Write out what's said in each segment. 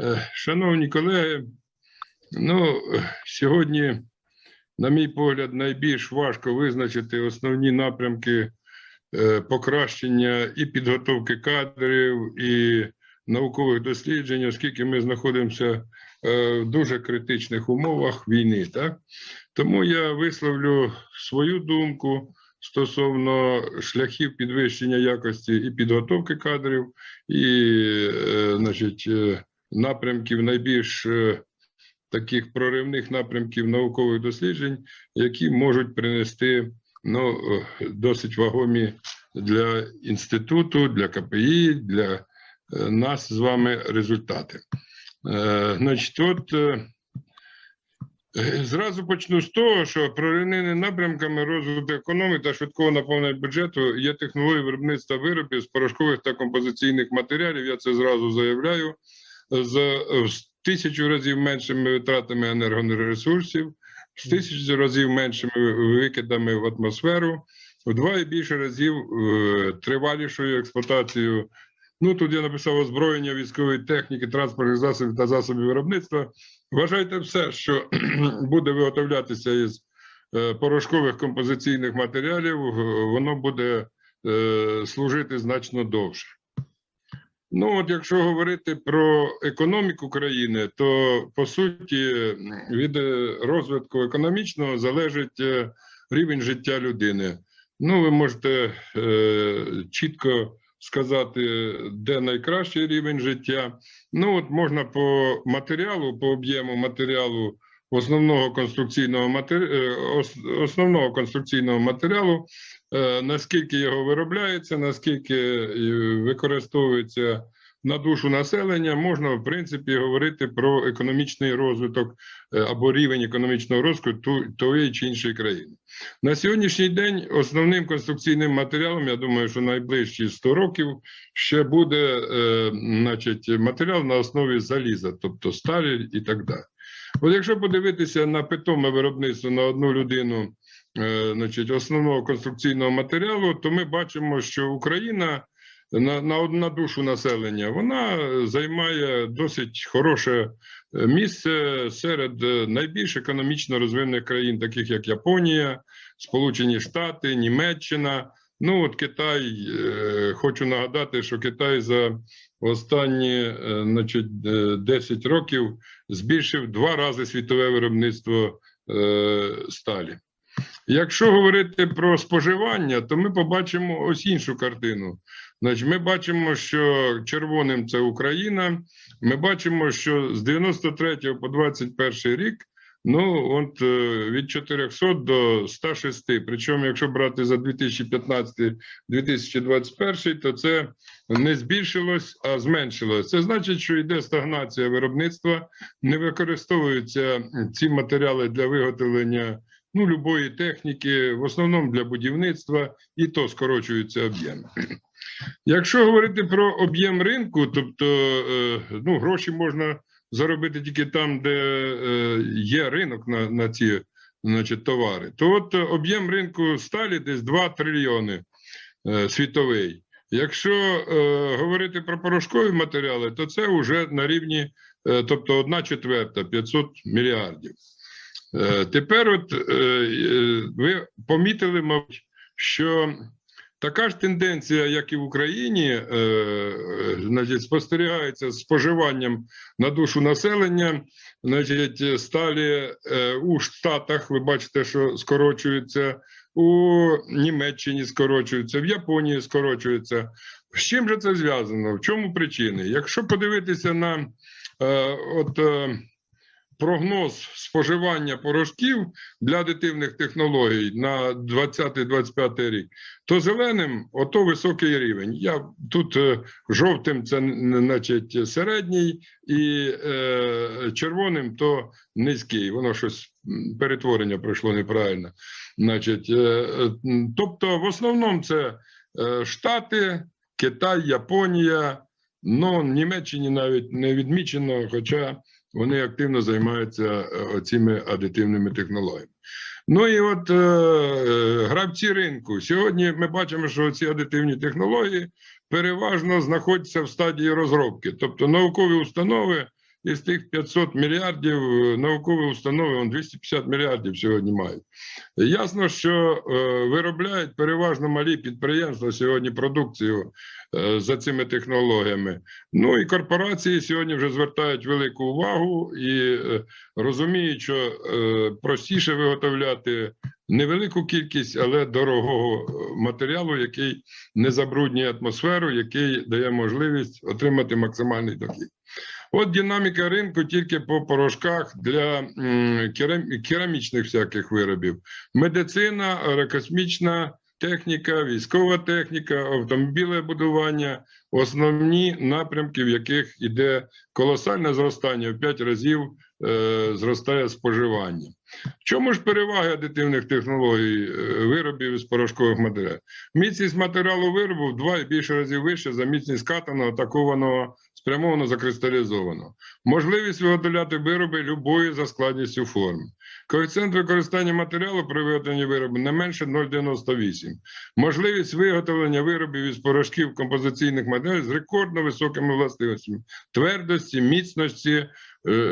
Е, Шановні колеги, ну, сьогодні, на мій погляд, найбільш важко визначити основні напрямки е, покращення і підготовки кадрів, і наукових досліджень, оскільки ми знаходимося е, в дуже критичних умовах війни. Так? Тому я висловлю свою думку стосовно шляхів підвищення якості і підготовки кадрів, і значить, напрямків найбільш е, таких проривних напрямків наукових досліджень, які можуть принести ну, е, досить вагомі для інституту, для КПІ, для е, нас з вами результати. Значить, от зразу почну з того, що проривними напрямками розвитку економіки та швидкого наповнення бюджету є технології виробництва виробів з порошкових та композиційних матеріалів. Я це зразу заявляю з тисячу разів меншими витратами енергоресурсів, з тисячу разів меншими викидами в атмосферу, в два і більше разів е, тривалішою експлуатацією. Ну тут я написав озброєння військової техніки, транспортних засобів та засобів виробництва. Вважайте все, що буде виготовлятися із е, порошкових композиційних матеріалів, е, воно буде служити значно довше. Ну, от якщо говорити про економіку країни, то по суті від е, розвитку економічного залежить е, рівень життя людини. Ну, ви можете е, чітко сказати, де найкращий рівень життя. Ну, от можна по матеріалу, по об'єму матеріалу основного конструкційного матері... е, основного конструкційного матеріалу, наскільки його виробляється, наскільки е, використовується на душу населення, можна в принципі говорити про економічний розвиток е, або рівень економічного розвитку тої чи іншої країни. На сьогоднішній день основним конструкційним матеріалом, я думаю, що найближчі 100 років ще буде е, значить, матеріал на основі заліза, тобто сталі і так далі. От якщо подивитися на питоме виробництво на одну людину е, значить, основного конструкційного матеріалу, то ми бачимо, що Україна на, на, на душу населення вона займає досить хороше е, місце серед е, найбільш економічно розвинених країн, таких як Японія, Сполучені Штати, Німеччина. Ну от Китай, е, хочу нагадати, що Китай за останні е, значить, е, 10 років збільшив два рази світове виробництво е, сталі. Якщо говорити про споживання, то ми побачимо ось іншу картину. Значить, ми бачимо, що червоним це Україна. Ми бачимо, що з 93 по 21 рік ну от е, від 400 до 106. Причому, якщо брати за 2015-2021, то це не збільшилось, а зменшилось. Це значить, що йде стагнація виробництва, не використовуються ці матеріали для виготовлення ну, любої техніки, в основному для будівництва, і то скорочуються об'єми. Якщо говорити про об'єм ринку, тобто е, ну, гроші можна заробити тільки там, де е, є ринок на, на ці значить, товари, то от об'єм ринку сталі десь 2 трильйони е, світовий. Якщо е, говорити про порошкові матеріали, то це вже на рівні, е, тобто 1 четверта 500 мільярдів. Е, Тепер, от е, ви помітили, мабуть, що така ж тенденція, як і в Україні, е, значить, спостерігається з споживанням на душу населення. Значить, сталі у Штатах, ви бачите, що скорочується, у Німеччині скорочується, в Японії скорочується. З чим же це зв'язано? В чому причини? Якщо подивитися на от. Прогноз споживання порошків для адитивних технологій на 20-25 рік, то зеленим ото високий рівень. Я тут е, жовтим це значить середній, і е, червоним то низький. Воно щось перетворення пройшло неправильно. Значить, е, е, тобто, в основному це е, Штати, Китай, Японія. Ну, Німеччині навіть не відмічено, хоча вони активно займаються е, цими адитивними технологіями. Ну і от е, е, гравці ринку. Сьогодні ми бачимо, що ці адитивні технології переважно знаходяться в стадії розробки. Тобто наукові установи із тих 500 мільярдів е, наукові установи, он 250 мільярдів сьогодні мають. Ясно, що е, виробляють переважно малі підприємства сьогодні продукцію е, за цими технологіями. Ну і корпорації сьогодні вже звертають велику увагу і е, розуміють, що е, простіше виготовляти невелику кількість, але дорогого е, матеріалу, який не забруднює атмосферу, який дає можливість отримати максимальний дохід. От динаміка ринку тільки по порошках для керам- керамічних всяких виробів. Медицина, аерокосмічна техніка, військова техніка, автомобілебудування основні напрямки, в яких йде колосальне зростання в 5 разів е, зростає споживання. В чому ж переваги адитивних технологій е, виробів із порошкових матеріалів? Міцність матеріалу виробу в два і більше разів вища за міцність катаного, атакованого, спрямовано закристалізовано, Можливість виготовляти вироби любої за складністю форми. Коефіцієнт використання матеріалу при виготовленні виробу не менше 0,98. Можливість виготовлення виробів із порошків композиційних матеріалів з рекордно високими властивостями твердості, міцності,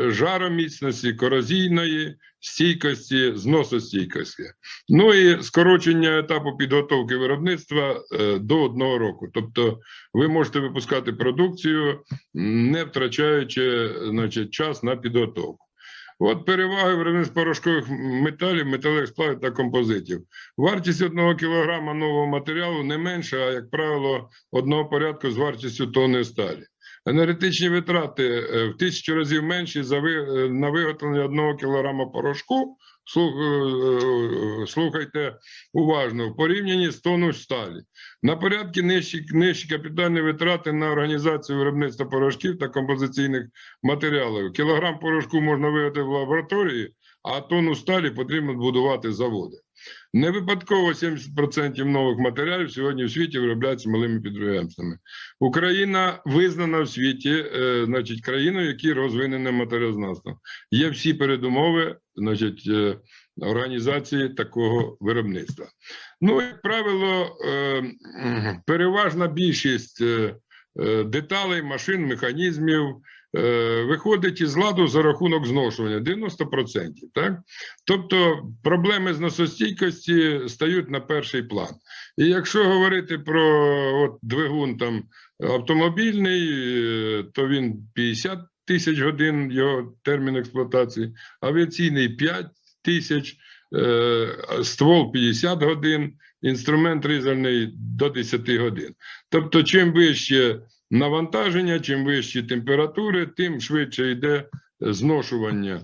жароміцності, корозійної стійкості, зносостійкості. Ну і скорочення етапу підготовки виробництва е, до одного року. Тобто ви можете випускати продукцію, не втрачаючи значить, час на підготовку. От переваги виробництва порошкових металів, металевих сплавів та композитів. Вартість одного кілограма нового матеріалу не менша, а як правило, одного порядку з вартістю тонни сталі. Енергетичні витрати е, в тисячу разів менші за ви, е, на виготовлення одного кілограма порошку. Е, слухайте уважно в порівнянні з тонну сталі. На порядки нижчі, нижчі капітальні витрати на організацію виробництва порошків та композиційних матеріалів. Кілограм порошку можна виготовити в лабораторії, а тонну сталі потрібно будувати заводи. Не випадково 70% нових матеріалів сьогодні в світі виробляються малими підприємствами. Україна визнана в світі, е, значить, країною, які розвинене матеріознавством. Є всі передумови, значить, е, організації такого виробництва. Ну, як правило, е, переважна більшість деталей, машин, механізмів е, виходить із ладу за рахунок зношування 90%. Так? Тобто проблеми зносостійкості стають на перший план. І якщо говорити про от, двигун там автомобільний, е, то він 50 тисяч годин його термін експлуатації, авіаційний 5 тисяч, е, ствол 50 годин, інструмент різальний до 10 годин. Тобто, чим вище навантаження, чим вищі температури, тим швидше йде зношування.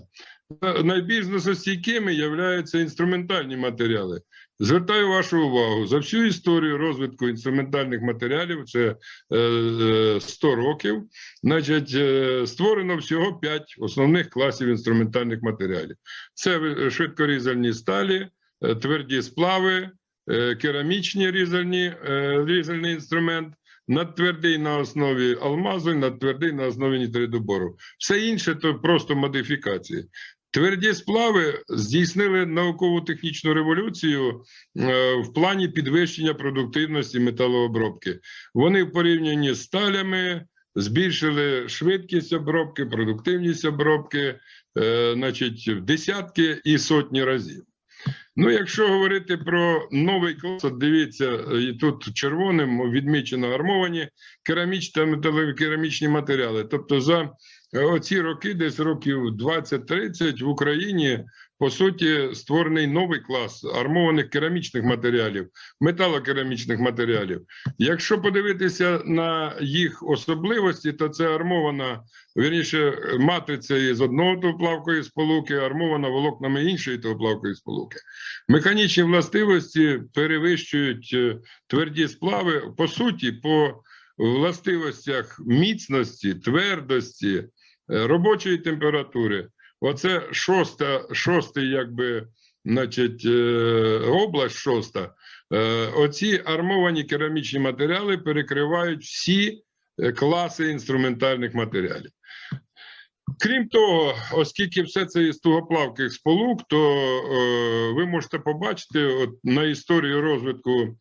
Та Найбільш зносостійкими являються інструментальні матеріали. Звертаю вашу увагу за всю історію розвитку інструментальних матеріалів, це е, е, 100 років. Значить, е, створено всього 5 основних класів інструментальних матеріалів: це швидкорізальні сталі, е, тверді сплави, е, керамічні різальні, е, різальний інструмент, надтвердий на основі алмазу, надтвердий на основі нітридобору. Все інше то просто модифікації. Тверді сплави здійснили науково-технічну революцію е, в плані підвищення продуктивності металообробки. Вони в порівнянні з сталями збільшили швидкість обробки, продуктивність обробки, е, значить, в десятки і сотні разів. Ну, якщо говорити про новий клас, от дивіться, і тут червоним відмічено армовані керамічні та металеві керамічні матеріали. Тобто, за е, оці роки, десь років 20-30 в Україні по суті створений новий клас армованих керамічних матеріалів, металокерамічних матеріалів. Якщо подивитися на їх особливості, то це армована вірніше матриця із одного товплавкої сполуки, армована волокнами іншої товплавкої сполуки. Механічні властивості перевищують е, тверді сплави по суті, по властивостях міцності, твердості, е, робочої температури. Оце шоста, шостий, якби, значить, е, область шоста. Е, Оці армовані керамічні матеріали перекривають всі е, класи інструментальних матеріалів. Крім того, оскільки все це із тугоплавких сполук, то е, ви можете побачити от, на історію розвитку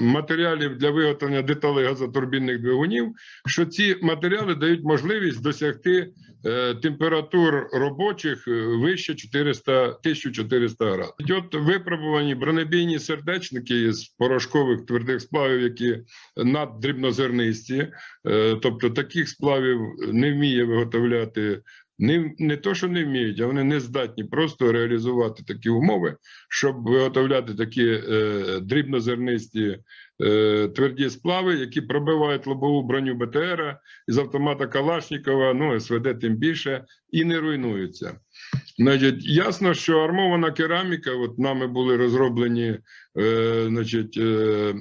матеріалів для виготовлення деталей газотурбінних двигунів, що ці матеріали дають можливість досягти е, температур робочих е, вище 400, 1400 градусів. От випробувані бронебійні сердечники з порошкових твердих сплавів, які наддрібнозернисті, е, тобто таких сплавів не вміє виготовляти. Не, не то, що не вміють, а вони не здатні просто реалізувати такі умови, щоб виготовляти такі е, дрібнозернисті е, тверді сплави, які пробивають лобову броню БТРа із автомата Калашникова, ну СВД тим більше, і не руйнуються. Значить, ясно, що армована кераміка, от нами були розроблені е, значить, е,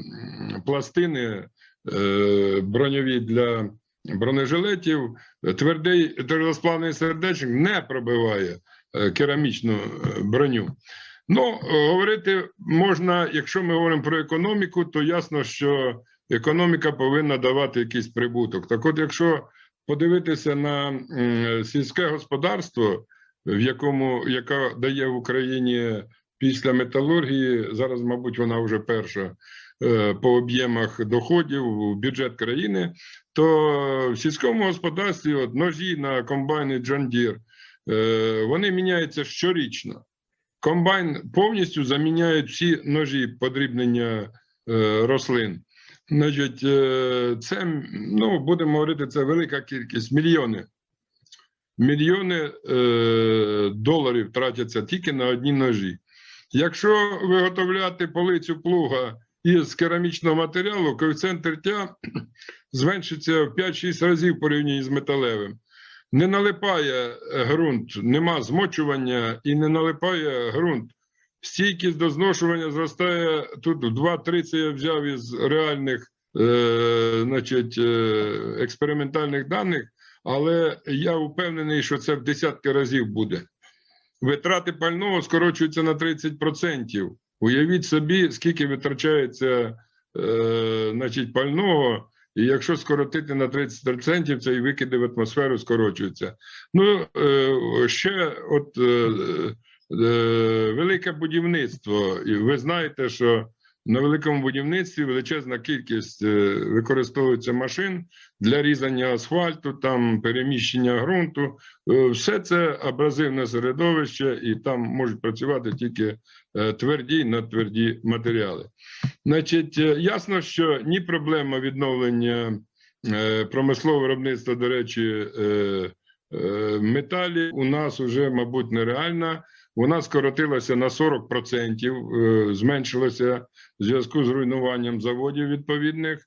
пластини е, броньові для бронежилетів. Твердий твердосплавний сердечник не пробиває е, керамічну е, броню. Ну, е, говорити можна, якщо ми говоримо про економіку, то ясно, що економіка повинна давати якийсь прибуток. Так от, якщо подивитися на сільське господарство, в якому яка дає в Україні після металургії, зараз, мабуть, вона вже перша по об'ємах доходів у бюджет країни, то в сільському господарстві от, ножі на комбайни John Deere, е, вони міняються щорічно. Комбайн повністю заміняє всі ножі подрібнення е, рослин. Значить, е, це, ну, будемо говорити, це велика кількість, мільйони. Мільйони е, доларів тратяться тільки на одні ножі. Якщо виготовляти полицю плуга із керамічного матеріалу, коефіцієнт тертя зменшиться в 5-6 разів порівняно з металевим. Не налипає е, ґрунт, нема змочування і не налипає ґрунт. Стійкість до зношування зростає тут в 2-3 це я взяв із реальних е, значить, е, експериментальних даних, але я впевнений, що це в десятки разів буде. Витрати пального скорочуються на 30%. Уявіть собі, скільки витрачається е, значить, пального, і якщо скоротити на 30%, це і викиди в атмосферу скорочуються. Ну, е, ще от е, е, велике будівництво. І ви знаєте, що на великому будівництві величезна кількість е, використовується машин для різання асфальту, там переміщення ґрунту. Е, Все це абразивне середовище, і там можуть працювати тільки е, тверді і надтверді матеріали. Значить, е, ясно, що ні проблема відновлення промислового виробництва, до речі, е, у нас вже, мабуть, нереальна. Вона скоротилася на 40%, е, зменшилася в зв'язку з руйнуванням заводів відповідних.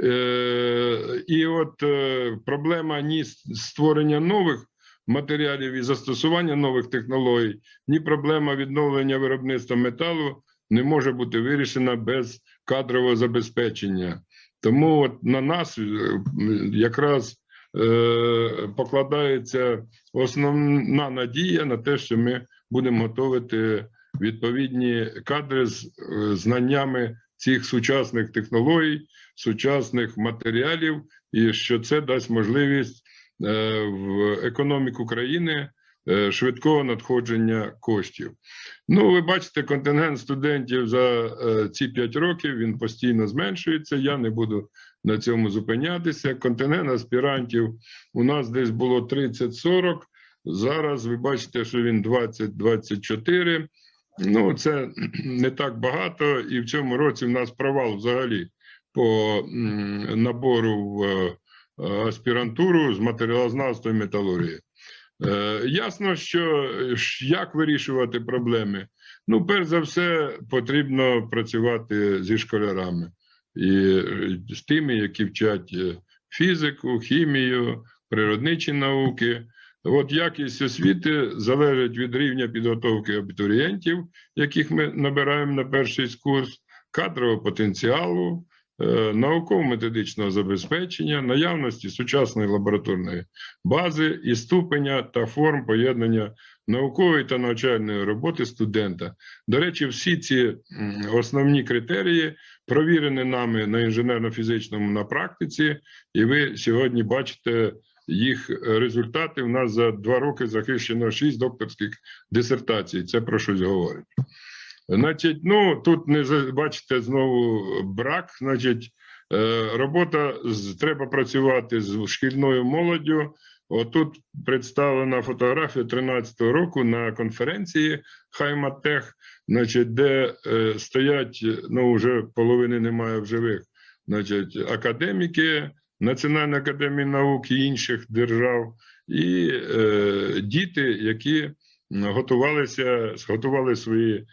Е, І от е, проблема ні створення нових матеріалів і застосування нових технологій, ні проблема відновлення виробництва металу не може бути вирішена без кадрового забезпечення. Тому от на нас е, якраз покладається основна надія на те, що ми будемо готувати відповідні кадри з знаннями цих сучасних технологій, сучасних матеріалів, і що це дасть можливість е, в економіку країни е, швидкого надходження коштів. Ну, ви бачите, контингент студентів за е, ці 5 років він постійно зменшується. Я не буду на цьому зупинятися. Контингент аспірантів у нас десь було 30-40. Зараз ви бачите, що він 20-24. Ну, це не так багато, і в цьому році в нас провал взагалі по набору в е, аспірантуру з матеріалознавства і металургії. Е, ясно, що як вирішувати проблеми. Ну, перш за все, потрібно працювати зі школярами і з тими, які вчать е, фізику, хімію, природничі науки. От якість освіти залежить від рівня підготовки абітурієнтів, яких ми набираємо на перший курс, кадрового потенціалу, е, науково-методичного забезпечення, наявності сучасної лабораторної бази і ступеня та форм поєднання наукової та навчальної роботи студента. До речі, всі ці основні критерії провірені нами на інженерно-фізичному на практиці, і ви сьогодні бачите їх результати. У нас за два роки захищено шість докторських дисертацій. Це про щось говорить. Значить, ну тут не бачите знову брак. Значить, е, робота з треба працювати з шкільною молоддю. Отут представлена фотографія 13-го року на конференції Хайматех, значить, де е, стоять, ну вже половини немає в живих, значить, академіки Національної академії наук і інших держав, і е, діти, які готувалися, готували свої е,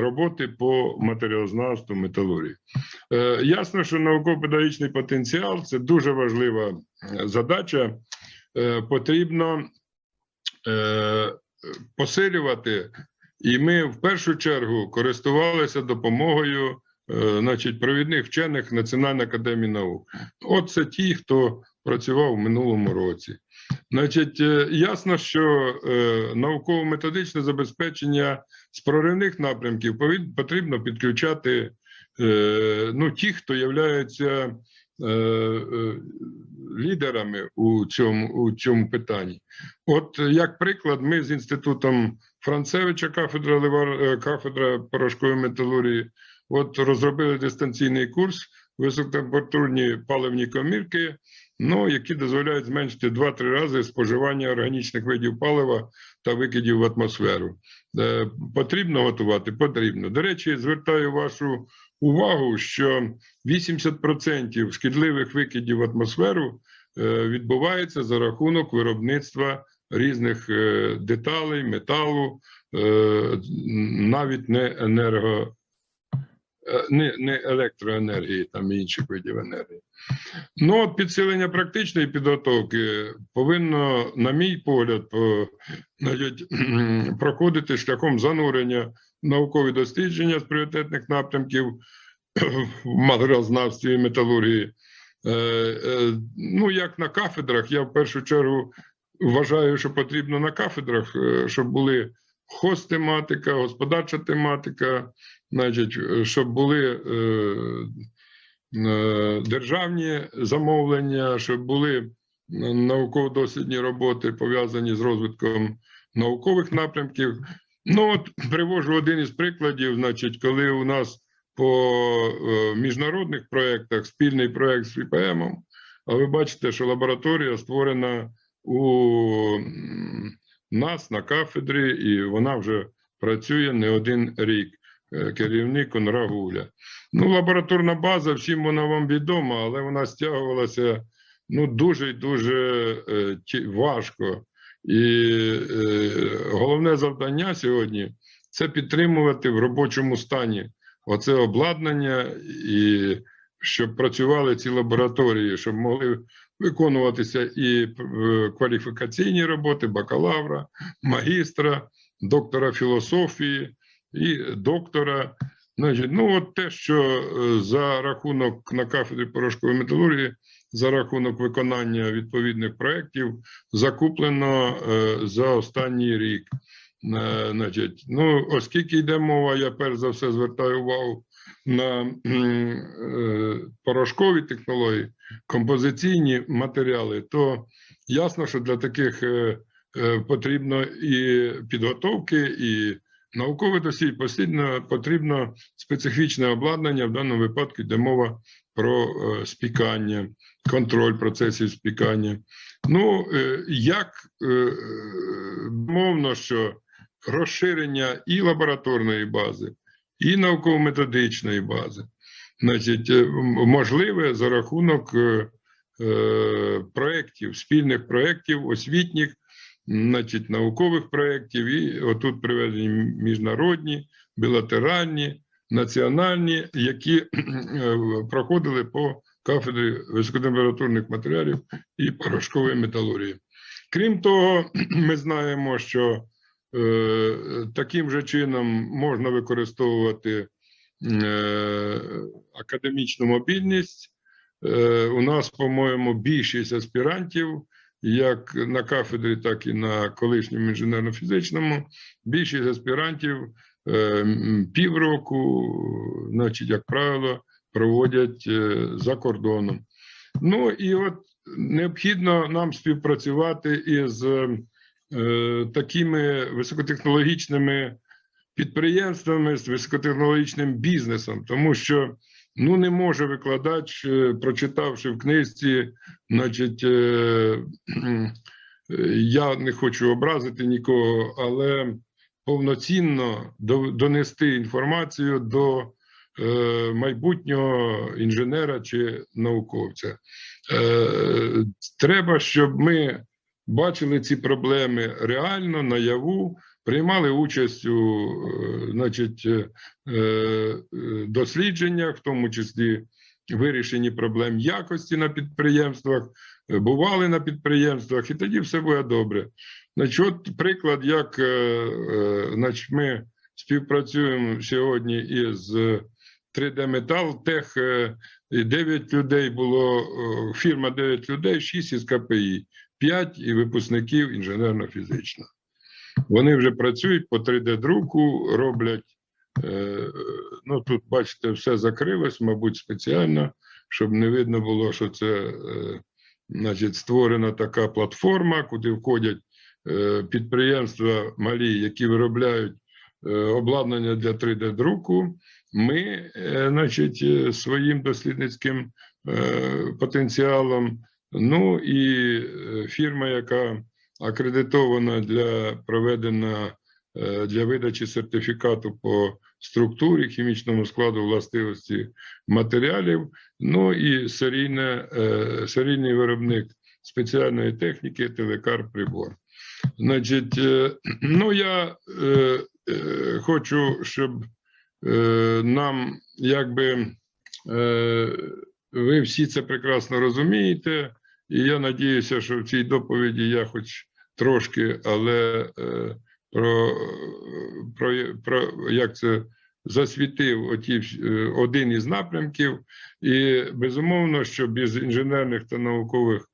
роботи по матеріалознавству, металургії. Е, Ясно, що науково-педагогічний потенціал це дуже важлива е, задача. Е, Потрібно е, посилювати, і ми в першу чергу користувалися допомогою значить, провідних вчених Національної академії наук. От це ті, хто працював в минулому році. Значить, е, ясно, що е, науково-методичне забезпечення з проривних напрямків потрібно підключати е, ну, ті, хто являються е, е, лідерами у цьому, у цьому питанні. От е, як приклад, ми з інститутом Францевича, кафедра, е, кафедра порошкової металургії, от розробили дистанційний курс високотемпературні паливні комірки, ну, які дозволяють зменшити 2-3 рази споживання органічних видів палива та викидів в атмосферу. Е, Потрібно готувати? Потрібно. До речі, звертаю вашу увагу, що 80% шкідливих викидів в атмосферу е, відбувається за рахунок виробництва різних е, деталей, металу, е, навіть не енерго. Е, Не, не електроенергії, там і інших видів енергії. Ну, от підсилення практичної підготовки повинно, на мій погляд, по, значить, проходити шляхом занурення наукові дослідження з пріоритетних напрямків в матеріалознавстві і металургії. Е, е, ну, як на кафедрах, я в першу чергу вважаю, що потрібно на кафедрах, е, щоб були хостематика, господарча тематика, значить, е, щоб були е, е, державні замовлення, щоб були науково-дослідні роботи пов'язані з розвитком наукових напрямків. Ну, от привожу один із прикладів, значить, коли у нас по міжнародних проєктах спільний проєкт з ФІПМ, а ви бачите, що лабораторія створена у нас на кафедрі, і вона вже працює не один рік. Е, Керівник Конра Гуля. Ну, лабораторна база, всім вона вам відома, але вона стягувалася ну, дуже і дуже е, важко. І е, головне завдання сьогодні це підтримувати в робочому стані оце обладнання, і щоб працювали ці лабораторії, щоб могли виконуватися і е, кваліфікаційні роботи бакалавра, магістра, доктора філософії і доктора. Ну от те, що е, за рахунок на кафедрі порошкової металургії, за рахунок виконання відповідних проєктів закуплено е, за останній рік. Значить, ну, оскільки йде мова, я перш за все звертаю увагу на порошкові технології, композиційні матеріали, то ясно, що для таких е, е, потрібно і підготовки, і наукове дослідження, постійно потрібно специфічне обладнання, в даному випадку йде мова про е, спікання, контроль процесів спікання. Ну, як мовно, що розширення і лабораторної бази, і науково-методичної бази, значить, е, можливе за рахунок е, е, проєктів, спільних проєктів, освітніх, значить, наукових проєктів, і отут приведені міжнародні, білатеральні, національні, які проходили по кафедрі високотемпературних матеріалів і порошкової металургії. Крім того, ми знаємо, що е, таким же чином можна використовувати академічну мобільність. Е, у нас, по-моєму, більшість аспірантів, як на кафедрі, так і на колишньому інженерно-фізичному. Більшість аспірантів е, півроку, значить, як правило, проводять е, за кордоном. Ну і от необхідно нам співпрацювати із е, такими високотехнологічними підприємствами, з високотехнологічним бізнесом, тому що ну не може викладач, е, прочитавши в книжці, значить, е, е, я не хочу образити нікого, але повноцінно донести інформацію до майбутнього інженера чи науковця. Треба, щоб ми бачили ці проблеми реально наяву, приймали участь у е, значить, е, е, дослідженнях, в тому числі вирішенні проблем якості на підприємствах, бували на підприємствах, і тоді все буде добре. Значить, от приклад, як значить, ми співпрацюємо сьогодні із 3D Метал Тех. 9 людей було, фірма 9 людей, 6 із КПІ, 5 і випускників інженерно-фізично. Вони вже працюють по 3D-друку, роблять. е, Ну, тут, бачите, все закрилось, мабуть, спеціально, щоб не видно було, що це е, значить, створена така платформа, куди входять е, підприємства малі, які виробляють обладнання для 3D-друку. Ми, значить, своїм дослідницьким потенціалом, ну і фірма, яка акредитована для проведення е, для видачі сертифікату по структурі, хімічному складу властивості матеріалів, ну і серійне, е, серійний виробник спеціальної техніки телекар прибор. Значить, е, ну я е, е, хочу, щоб е, нам якби е, ви всі це прекрасно розумієте, і я надіюся, що в цій доповіді я хоч трошки, але е, про, про, про як це засвітив оті, е, один із напрямків, і безумовно, що без інженерних та наукових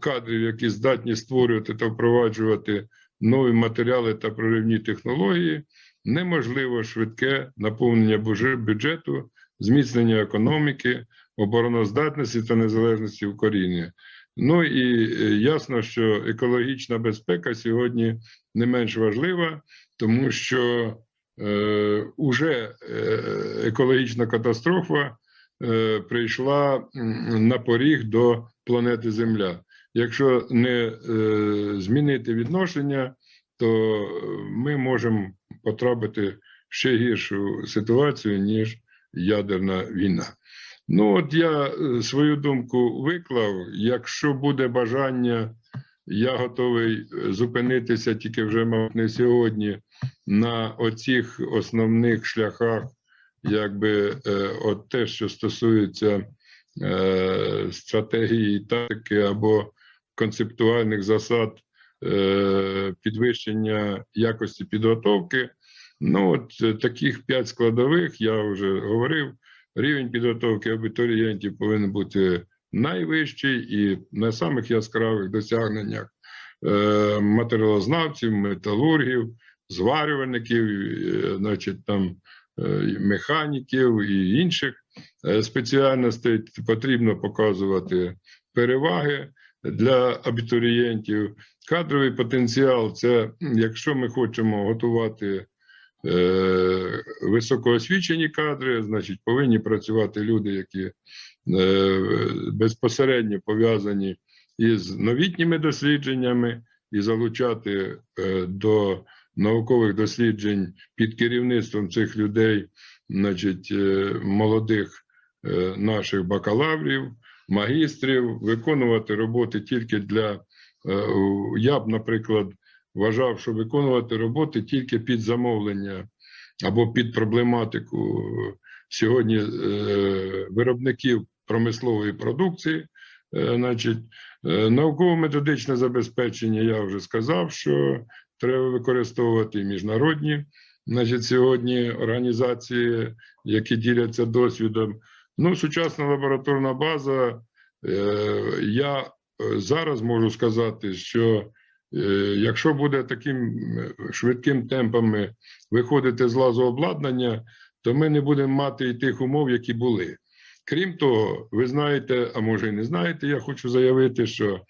кадрів, які здатні створювати та впроваджувати нові матеріали та проривні технології, неможливо швидке наповнення бюджету, зміцнення економіки, обороноздатності та незалежності укоріння. Ну і е, ясно, що екологічна безпека сьогодні не менш важлива, тому що е, уже е, екологічна катастрофа е, прийшла на поріг до планети Земля. Якщо не е, змінити відношення, то ми можемо потрапити в ще гіршу ситуацію, ніж ядерна війна. Ну, от я е, свою думку виклав. Якщо буде бажання, я готовий е, зупинитися тільки вже мабуть, не сьогодні на оцих основних шляхах, якби е, от те, що стосується е, стратегії, тактики або концептуальних засад е, підвищення якості підготовки. Ну, от таких п'ять складових я вже говорив. Рівень підготовки абітурієнтів повинен бути найвищий і на самих яскравих досягненнях е, матеріалознавців, металургів, зварювальників, е, значить там е, механіків і інших спеціальностей потрібно показувати переваги для абітурієнтів. Кадровий потенціал це якщо ми хочемо готувати високоосвічені кадри, значить повинні працювати люди, які е, безпосередньо пов'язані із новітніми дослідженнями, і залучати е, до наукових досліджень під керівництвом цих людей, значить, е, молодих е, наших бакалаврів, магістрів, виконувати роботи тільки для е, я б, наприклад, вважав, що виконувати роботи тільки під замовлення або під проблематику сьогодні е, виробників промислової продукції. Е, Значить, е, науково-методичне забезпечення, я вже сказав, що треба використовувати міжнародні, значить, сьогодні організації, які діляться досвідом. Ну, сучасна лабораторна база. е, Я е, зараз можу сказати, що е, якщо буде таким е, швидким темпами виходити з лазу обладнання, то ми не будемо мати і тих умов, які були. Крім того, ви знаєте, а може і не знаєте, я хочу заявити, що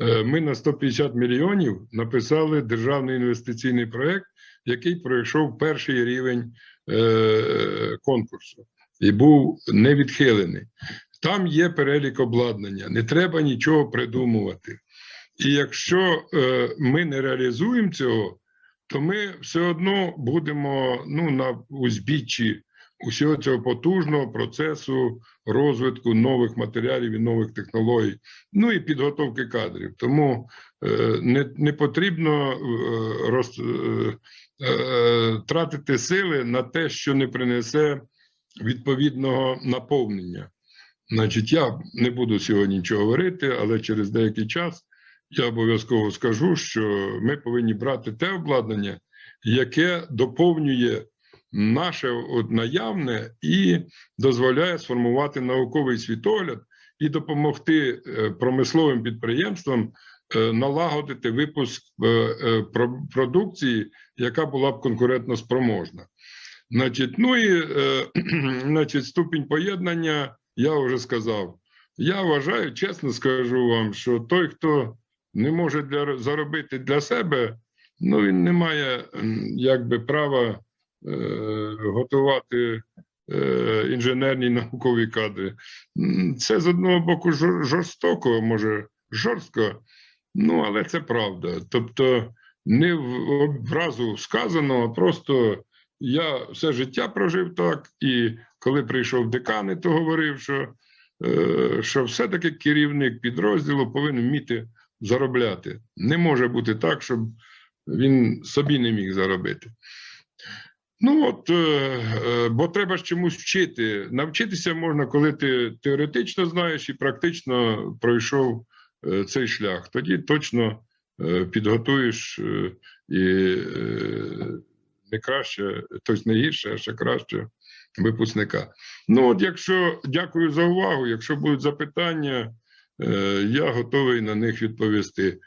е, ми на 150 мільйонів написали державний інвестиційний проєкт, який пройшов перший рівень е, конкурсу і був не відхилений. Там є перелік обладнання, не треба нічого придумувати. І якщо е, ми не реалізуємо цього, то ми все одно будемо ну, на узбіччі усього цього потужного процесу розвитку нових матеріалів і нових технологій, ну і підготовки кадрів. Тому е, не, не потрібно е, роз, е, е, тратити сили на те, що не принесе відповідного наповнення. Значить, я не буду сьогодні нічого говорити, але через деякий час я обов'язково скажу, що ми повинні брати те обладнання, яке доповнює наше от наявне і дозволяє сформувати науковий світогляд і допомогти е, промисловим підприємствам е, налагодити випуск е, про- продукції, яка була б конкурентно спроможна. Значить, ну і значить, ступінь поєднання, я вже сказав. Я вважаю, чесно скажу вам, що той, хто не може для, заробити для себе, ну він не має якби права е, готувати е, інженерні наукові кадри. Це з одного боку жор- жорстоко, може жорстко, ну але це правда. Тобто, не в образу сказано, а просто я все життя прожив так, і коли прийшов декани, то говорив, що, е, що все-таки керівник підрозділу повинен вміти заробляти. Не може бути так, щоб він собі не міг заробити. Ну от, е, е, бо треба ж чомусь вчити. Навчитися можна, коли ти теоретично знаєш і практично пройшов е, цей шлях. Тоді точно підготуєш і не краще, тобто не гірше, а ще краще випускника. Ну, от якщо дякую за увагу. Якщо будуть запитання, я готовий на них відповісти.